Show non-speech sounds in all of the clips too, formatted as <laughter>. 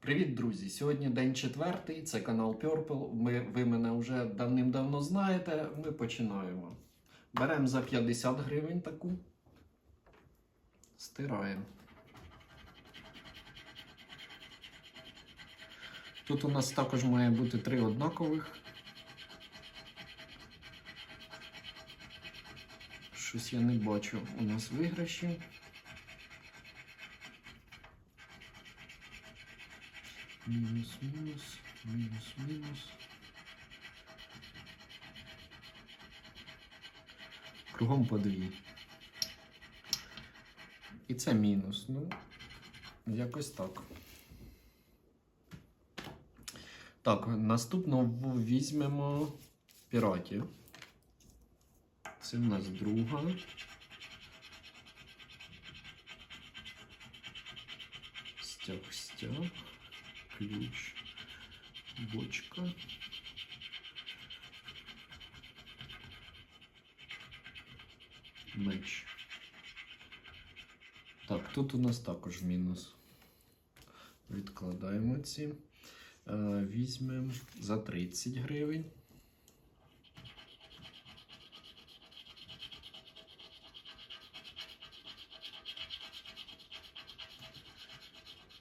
Привіт, друзі! Сьогодні день четвертий, це канал Purple. Ми, ви мене вже давним-давно знаєте. Ми починаємо. Беремо за 50 гривень таку. Стираємо. Тут у нас також має бути три однакових. Щось я не бачу у нас виграшів. Мінус, мінус, мінус, мінус. Кругом по дві. І це мінус. Ну, якось так. Так, наступно візьмемо піратів. Це в нас друга. Стяг, стяг ключ, бочка. Меч. Так, тут у нас також мінус. Відкладаємо ці. Е, Візьмемо за 30 гривень.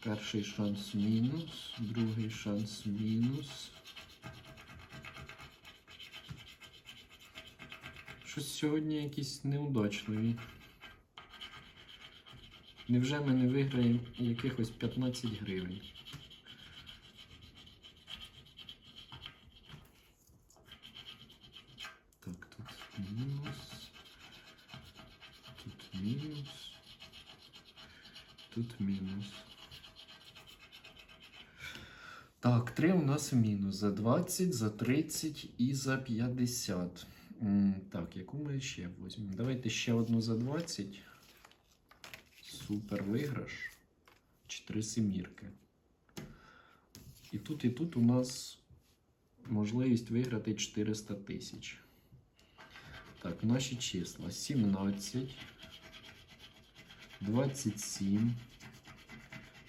Перший шанс мінус, другий шанс мінус. Щось сьогодні якісь неудачливі. Невже ми не виграємо якихось 15 гривень? Так, тут мінус. Тут мінус. Тут мінус. Так, три у нас мінус за 20, за 30 і за 50. Так, яку ми ще візьмемо? Давайте ще одну за 20. Супер виграш. Чотири семірки. І тут, і тут у нас можливість виграти 400 тисяч. Так, наші числа 17, 27,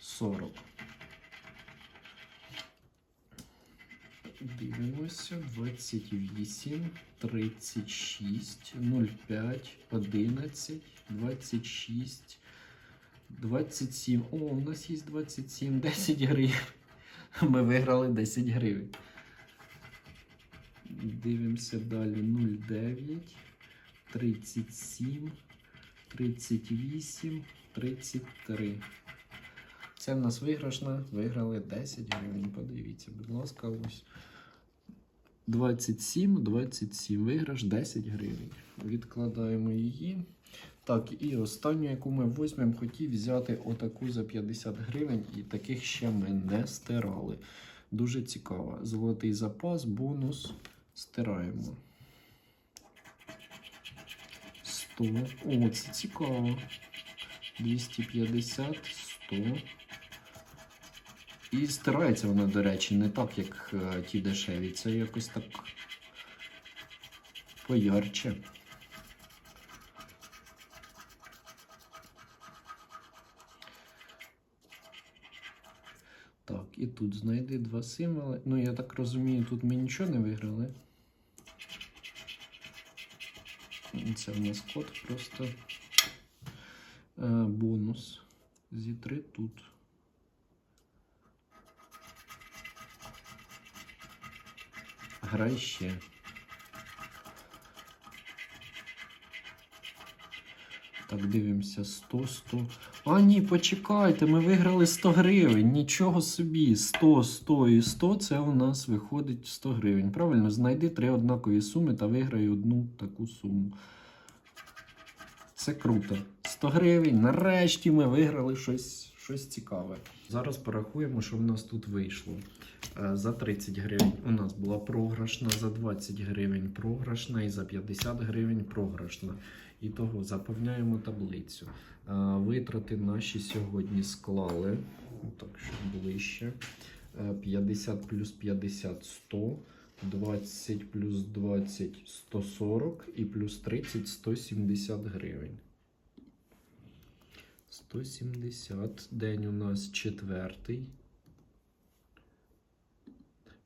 40. Дивимося. 28, 36, 05, 11, 26, 27. О, у нас є 27, 10 <laughs> гривень. Ми виграли 10 гривень. Дивимося далі. 09, 37, 38, 33. Це в нас виграшна. Виграли 10 гривень. Подивіться, будь ласка, ось. 27, 27. Виграш 10 гривень. Відкладаємо її. Так, і останню, яку ми візьмемо, хотів взяти отаку за 50 гривень, і таких ще ми не стирали. Дуже цікаво. Золотий запас, бонус. Стираємо. 100. О, це цікаво. 250, 100. І стирається вона, до речі, не так, як е, ті дешеві. Це якось так поярче. Так, і тут знайди два символи. Ну, я так розумію, тут ми нічого не виграли. Це в нас код просто е, бонус. Зі 3 тут. Грай ще. Так, дивимося, 100, 100. А, ні, почекайте, ми виграли 100 гривень. Нічого собі. 100, 100 і 100 це у нас виходить 100 гривень. Правильно, знайди три однакові суми та виграй одну таку суму. Це круто. 100 гривень. Нарешті ми виграли щось, щось цікаве. Зараз порахуємо, що в нас тут вийшло. Е, За 30 гривень у нас була програшна, за 20 гривень програшна і за 50 гривень програшна. І того заповняємо таблицю. Е, Витрати наші сьогодні склали. Так, щоб ближче. Е, 50 плюс 50 100. 20 плюс 20 140 і плюс 30 170 гривень. 170. День у нас четвертий.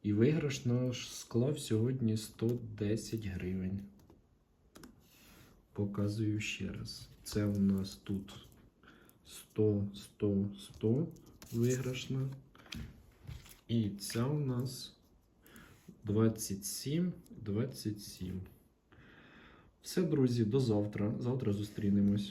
І виграш наш склав сьогодні 110 гривень. Показую ще раз. Це у нас тут 100, 100, 100 виграшна. І ця у нас 27, 27. Все, друзі, до завтра. Завтра зустрінемось.